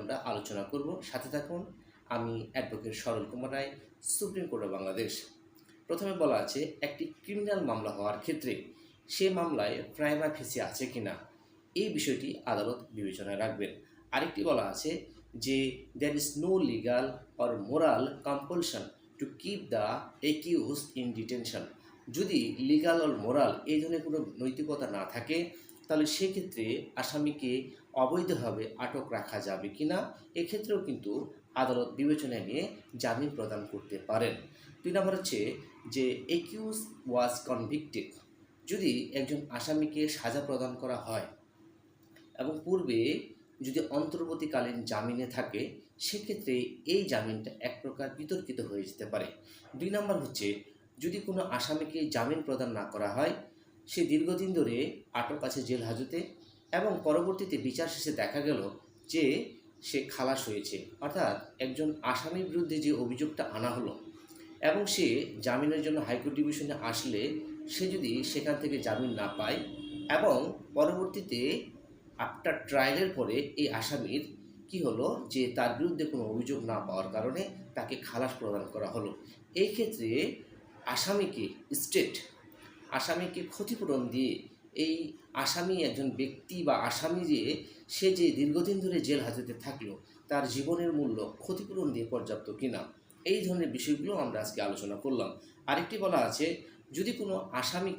আমরা আলোচনা করব। সাথে থাকুন, আমি advocate Saral Kumar Roy, supreme court of Bangladesh. প্রথমে বলা আছে, একটি ক্রিমিনাল মামলা হওয়ার ক্ষেত্রে সে মামলায় প্রাইমা ফেসি আছে কিনা, এই বিষয়টি আদালত বিবেচনায় রাখবেন। আরেকটি বলা আছে যে there is no legal or moral compulsion to keep the accused in detention যদি লিগাল অর মোরাল এই ধরনের কোনো নৈতিকতা না থাকে, তাহলে সেক্ষেত্রে আসামিকে অবৈধভাবে আটক রাখা যাবে কি না এক্ষেত্রেও কিন্তু আদালত বিবেচনায় নিয়ে জামিন প্রদান করতে পারেন। দুই নম্বর হচ্ছে যে একিউজ ওয়াজ কনভিক্টেড যদি একজন আসামিকে সাজা প্রদান করা হয় এবং পূর্বে যদি অন্তর্বর্তীকালীন জামিনে থাকে, সেক্ষেত্রে এই জামিনটা এক প্রকার বিতর্কিত হয়ে যেতে পারে। দুই নম্বর হচ্ছে, যদি কোনো আসামিকে জামিন প্রদান না করা হয়, সে দীর্ঘদিন ধরে আটক আছে জেল হাজতে এবং পরবর্তীতে বিচার শেষে দেখা গেল যে সে খালাস হয়েছে। অর্থাৎ একজন আসামির বিরুদ্ধে যে অভিযোগটা আনা হলো এবং সে জামিনের জন্য হাইকোর্ট ডিভিশনে আসলে সে যদি সেখান থেকে জামিন না পায় এবং পরবর্তীতে আফটার ট্রায়ালের পরে এই আসামির কি হলো যে তার বিরুদ্ধে কোনো অভিযোগ না পাওয়ার কারণে তাকে খালাস প্রদান করা হলো। এই ক্ষেত্রে আসামিকে স্টেট আসামিকে ক্ষতিপূরণ দিয়ে এই আসামি একজন ব্যক্তি বা আসামি যে, সে যে দীর্ঘদিন ধরে জেল হাজতে থাকল, তার জীবনের মূল্য ক্ষতিপূরণ দিয়ে পর্যাপ্ত কিনা, এই ধরনের বিষয়গুলো আমরা আজকে আলোচনা করলাম। আরেকটি বলা আছে, যদি কোনো আসামিকে